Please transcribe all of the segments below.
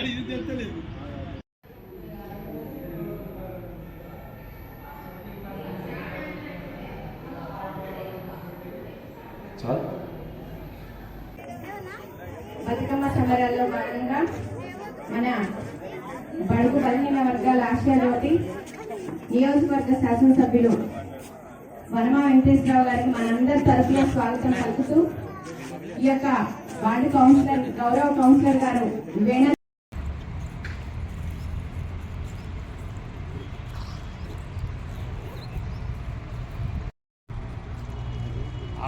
ఇది చాలు. బతుకమ్మ సంబరాల్లో భాగంగా మన బడుగు బలహీన వర్గాల ఆశయాలతోటి నియోజకవర్గ శాసనసభ్యులు వనమా వెంకటేశ్వరరావు గారికి మనందరి తరఫున స్వాగతం పలుకుతూ ఈ యొక్క వార్డు కౌన్సిలర్ గౌరవ కౌన్సిలర్ గారు వేణ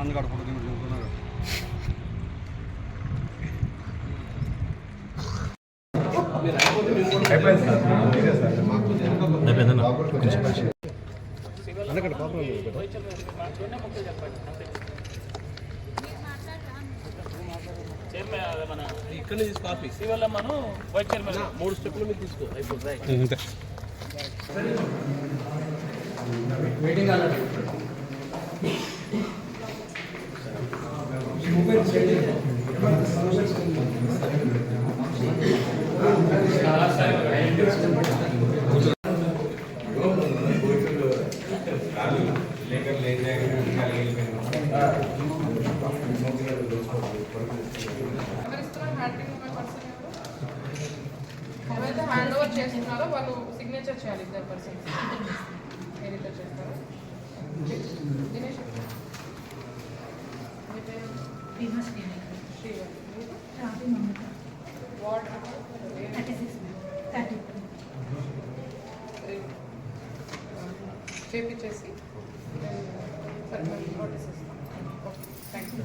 ఆనంద్ గారు ఫోటో ఇక్కడ తీసుకో ఆఫీస్ ఇవాళ మనం వైస్ చైర్మన్ మూడు స్టెప్లు తీసుకో అయిపోతుంది హ్యాండింగ్ ఉన్న పర్సన్ ఎవరు ఎవరైతే హ్యాండ్ ఓవర్ చేస్తున్నారో వాళ్ళు సిగ్నేచర్ చేయాలి ఇద్దరు పర్సన్ చేస్తారా? దినేష్. శ్రీవాణి. మీరు? వార్డ్ చేపించేసి సరే మేము నోటీస్ ఇస్తాం ఓకే థ్యాంక్ యూ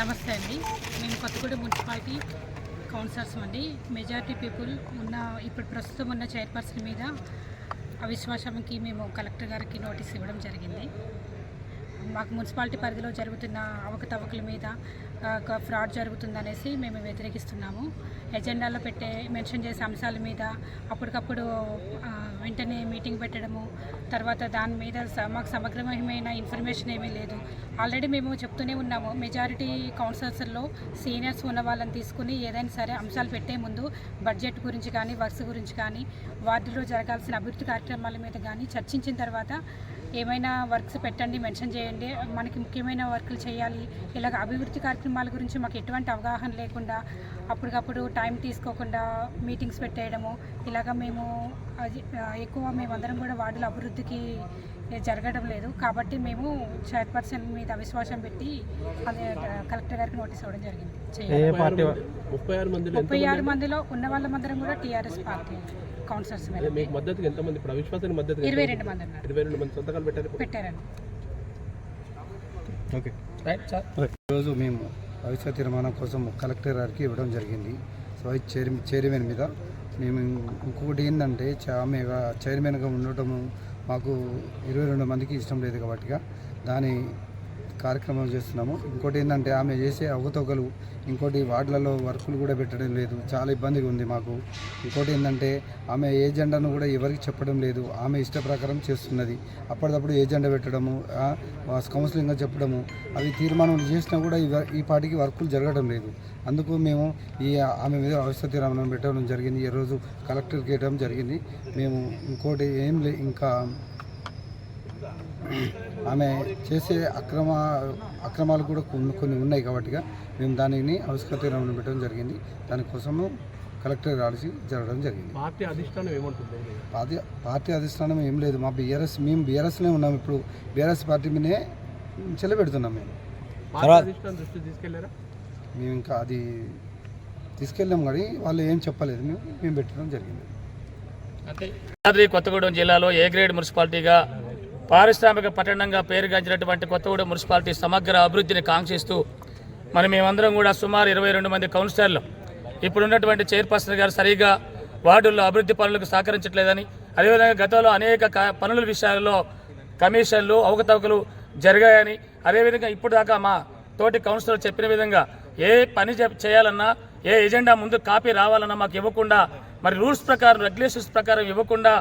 నమస్తే అండి. మేము కొత్తగూడెం మున్సిపాలిటీ కౌన్సిలర్స్ అండి. మెజారిటీ పీపుల్ ఉన్న ఇప్పుడు ప్రస్తుతం ఉన్న చైర్పర్సన్ మీద అవిశ్వాసంకి మేము కలెక్టర్ గారికి నోటీస్ ఇవ్వడం జరిగింది. మాకు మున్సిపాలిటీ పరిధిలో జరుగుతున్న అవకతవకల మీద ఫ్రాడ్ జరుగుతుందనేసి మేము వ్యతిరేకిస్తున్నాము. ఎజెండాలో పెట్టే మెన్షన్ చేసే అంశాల మీద అప్పటికప్పుడు వెంటనే మీటింగ్ పెట్టడము తర్వాత దాని మీద స- మాకు సమగ్రమైన ఇన్ఫర్మేషన్ ఏమీ లేదు. ఆల్రెడీ మేము చెప్తూనే ఉన్నాము మెజారిటీ కౌన్సిలర్స్లో సీనియర్స్ ఉన్న వాళ్ళని తీసుకుని ఏదైనా సరే అంశాలు పెట్టే ముందు బడ్జెట్ గురించి కానీ వర్క్స్ గురించి కానీ వార్డులో జరగాల్సిన అభివృద్ధి కార్యక్రమాల మీద కానీ చర్చించిన తర్వాత ఏమైనా వర్క్స్ పెట్టండి మెన్షన్ చేయండి. మనకి ముఖ్యమైన వర్కులు చేయాలి. ఇలాగ అభివృద్ధి కార్యక్రమం కార్యక్రమాల గురించి మాకు ఎటువంటి అవగాహన లేకుండా అప్పటికప్పుడు టైం తీసుకోకుండా మీటింగ్స్ పెట్టేయడము. ఇలాగ మేము ఎక్కువ మేమందరం కూడా వార్డుల అభివృద్ధికి జరగడం లేదు. కాబట్టి మేము చైర్పర్సన్ మీద అవిశ్వాసం పెట్టి అదే కలెక్టర్ గారికి నోటీస్ ఇవ్వడం జరిగింది. చేయాలి. ముప్పై ఆరు మందిలో ఉన్న వాళ్ళమందరం కూడా టీఆర్ఎస్ పార్టీ కౌన్సిలర్స్ ఇరవై రెండు మంది ఉన్నారు. పెట్టారండి. ఓకే. ఈరోజు మేము భవిష్యత్ తీర్మానం కోసం కలెక్టర్ గారికి ఇవ్వడం జరిగింది. సో వైస్ చైర్ చైర్మన్ మీద మేము ఇంకొకటి ఏంటంటే చా- ఆమె చైర్మన్గా ఉండటం మాకు ఇరవై రెండు మందికి ఇష్టం లేదు కాబట్టిగా దాని కార్యక్రమం చేస్తున్నాము. ఇంకోటి ఏంటంటే ఆమె చేసే అవతొకలు ఇంకోటి వార్డులలో వర్కులు కూడా పెట్టడం లేదు. చాలా ఇబ్బందిగా ఉంది మాకు. ఇంకోటి ఏంటంటే ఆమె ఏజెండాను కూడా ఎవరికి చెప్పడం లేదు. ఆమె ఇష్ట ప్రకారం చేస్తున్నది. అప్పటికప్పుడు ఏజెండా పెట్టడము కౌన్సిలింగ్గా చెప్పడము అవి తీర్మానం చేసినా కూడా ఈ పాటికి వర్కులు జరగడం లేదు. అందుకు మేము ఈ ఆమె మీద అవసర తీర్మానం పెట్టడం జరిగింది. ఈరోజు కలెక్టర్కి ఇవ్వడం జరిగింది. మేము ఇంకోటి ఏం లే ఇంకా ఆమె చేసే అక్రమ అక్రమాలు కూడా కొన్ని కొన్ని ఉన్నాయి కాబట్టిగా మేము దానిని ఆవిష్కృత తీర్మానం పెట్టడం జరిగింది. దానికోసము కలెక్టర్ రాసి జరగడం జరిగింది. పార్టీ అధిష్టానం ఏమంటుంది? పార్టీ పార్టీ అధిష్టానం ఏం లేదు. మా బీఆర్ఎస్ మేము బీఆర్ఎస్లో ఉన్నాం ఇప్పుడు. బీఆర్ఎస్ పార్టీ మీదే చెల్లబెడుతున్నాం మేము. మేము ఇంకా అది తీసుకెళ్ళాం కానీ వాళ్ళు ఏం చెప్పలేదు. మేము మేము పెట్టడం జరిగింది. యాదాద్రి కొత్తగూడెం జిల్లాలో ఏ గ్రేడ్ మున్సిపాలిటీగా పారిశ్రామిక పట్టణంగా పేరుగాంచినటువంటి కొత్తగూడెం మున్సిపాలిటీ సమగ్ర అభివృద్ధిని కాంక్షిస్తూ మరి మేమందరం కూడా సుమారు ఇరవై రెండు మంది కౌన్సిలర్లు. ఇప్పుడున్నటువంటి చైర్పర్సన్ గారు సరిగా వార్డుల్లో అభివృద్ధి పనులకు సహకరించట్లేదని అదేవిధంగా గతంలో అనేక పనుల విషయాల్లో కమిషన్లు అవకతవకలు జరిగాయని అదేవిధంగా ఇప్పుడు దాకా మా తోటి కౌన్సిలర్ చెప్పిన విధంగా ఏ పని చేయాలన్నా ఏ ఎజెండా ముందు కాపీ రావాలన్నా మాకు ఇవ్వకుండా మరి రూల్స్ ప్రకారం రెగ్యులేషన్స్ ప్రకారం ఇవ్వకుండా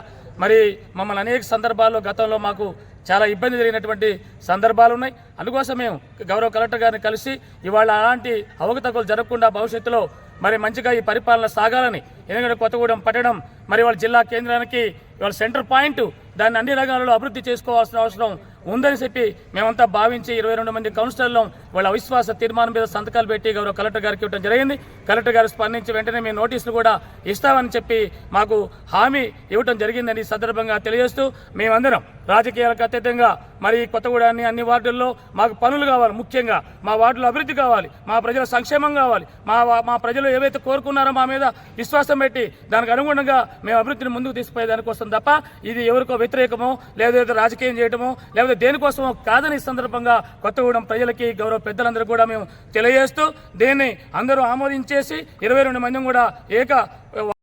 మరి మమ్మల్ని అనేక సందర్భాల్లో గతంలో మాకు చాలా ఇబ్బంది జరిగినటువంటి సందర్భాలు ఉన్నాయి. అందుకోసం మేము గౌరవ కలెక్టర్ గారిని కలిసి ఇవాళ అలాంటి అవకతవకలు జరగకుండా భవిష్యత్తులో మరి మంచిగా ఈ పరిపాలన సాగాలని ఎందుకంటే కొత్తగూడెం పట్టడం మరి వాళ్ళ జిల్లా కేంద్రానికి వాళ్ళ సెంటర్ పాయింట్ దాన్ని అన్ని రంగాలలో అభివృద్ధి చేసుకోవాల్సిన అవసరం ఉందని చెప్పి మేమంతా భావించి ఇరవై రెండు మంది కౌన్సిలర్లు వాళ్ళ అవిశ్వాస తీర్మానం మీద సంతకాలు పెట్టి గౌరవ కలెక్టర్ గారికి ఇవ్వడం జరిగింది. కలెక్టర్ గారు స్పందించి వెంటనే మేము నోటీసులు కూడా ఇస్తామని చెప్పి మాకు హామీ ఇవ్వడం జరిగిందని ఈ సందర్భంగా తెలియజేస్తూ మేమందరం రాజకీయాలకు అతీతంగా మరి ఈ కొత్తగూడాన్ని అన్ని వార్డుల్లో మాకు పనులు కావాలి ముఖ్యంగా మా వార్డులో అభివృద్ధి కావాలి మా ప్రజల సంక్షేమం కావాలి మా మా ప్రజలు ఏవైతే కోరుకున్నారో మా మీద విశ్వాసం పెట్టి దానికి అనుగుణంగా మేము అభివృద్ధిని ముందుకు తీసుకుపోయే దానికోసం తప్ప ఇది ఎవరికో వ్యతిరేకమో లేదా రాజకీయం రాజకీయం చేయటమో మేము దేనికోసం కాదని సందర్భంగా కొత్తగూడెం ప్రజలకి గౌరవ పెద్దలందరూ కూడా మేము తెలియజేస్తూ దీన్ని అందరూ ఆమోదించేసి ఇరవై రెండు మంది కూడా ఏక